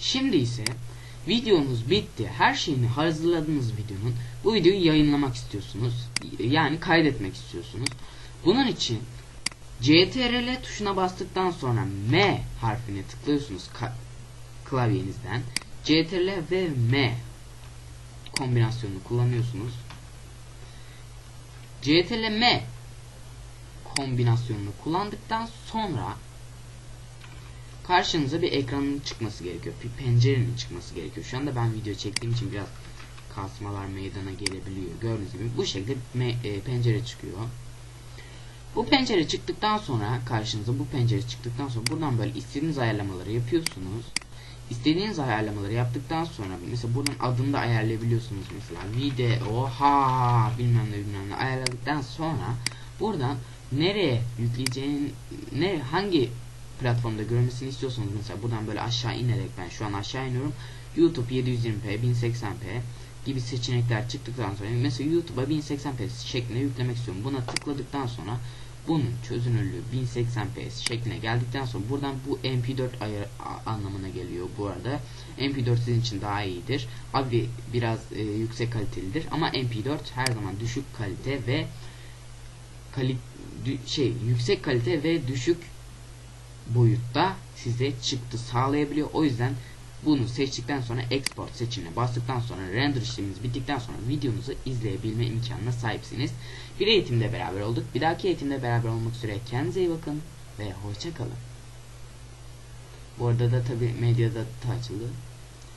Şimdi ise videonuz bitti. Her şeyini hazırladığınız videonun bu videoyu yayınlamak istiyorsunuz. Yani kaydetmek istiyorsunuz. Bunun için CTRL tuşuna bastıktan sonra M harfine tıklıyorsunuz klavyenizden. CTRL ve M kombinasyonunu kullanıyorsunuz. CTRL M kombinasyonunu kullandıktan sonra karşınıza bir ekranın çıkması gerekiyor. Bir pencerenin çıkması gerekiyor. Şu anda ben video çektiğim için biraz kasmalar meydana gelebiliyor. Gördüğünüz gibi bu şekilde e, pencere çıkıyor. Bu pencere çıktıktan sonra karşınıza bu pencere çıktıktan sonra buradan böyle istediğiniz ayarlamaları yapıyorsunuz. İstediğiniz ayarlamaları yaptıktan sonra mesela buradan adını da ayarlayabiliyorsunuz mesela video ha bilmem ne bilmem ne ayarladıktan sonra buradan nereye yükleyeceğin ne hangi platformda görmesini istiyorsanız mesela buradan böyle aşağı inerek ben şu an aşağı iniyorum YouTube 720p 1080p gibi seçenekler çıktıktan sonra mesela YouTube'a 1080p şeklinde yüklemek istiyorum. Buna tıkladıktan sonra bunun çözünürlüğü 1080p şekline geldikten sonra buradan bu MP4 ayar anlamına geliyor bu arada. MP4 sizin için daha iyidir. Abi biraz e, yüksek kalitelidir ama MP4 her zaman düşük kalite ve kali şey yüksek kalite ve düşük boyutta size çıktı sağlayabiliyor. O yüzden bunu seçtikten sonra export seçimine bastıktan sonra render işleminiz bittikten sonra videonuzu izleyebilme imkanına sahipsiniz. Bir eğitimde beraber olduk. Bir dahaki eğitimde beraber olmak üzere kendinize iyi bakın ve hoşça kalın. Bu arada da tabi medyada da açıldı.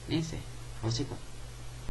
Neyse hoşça kalın.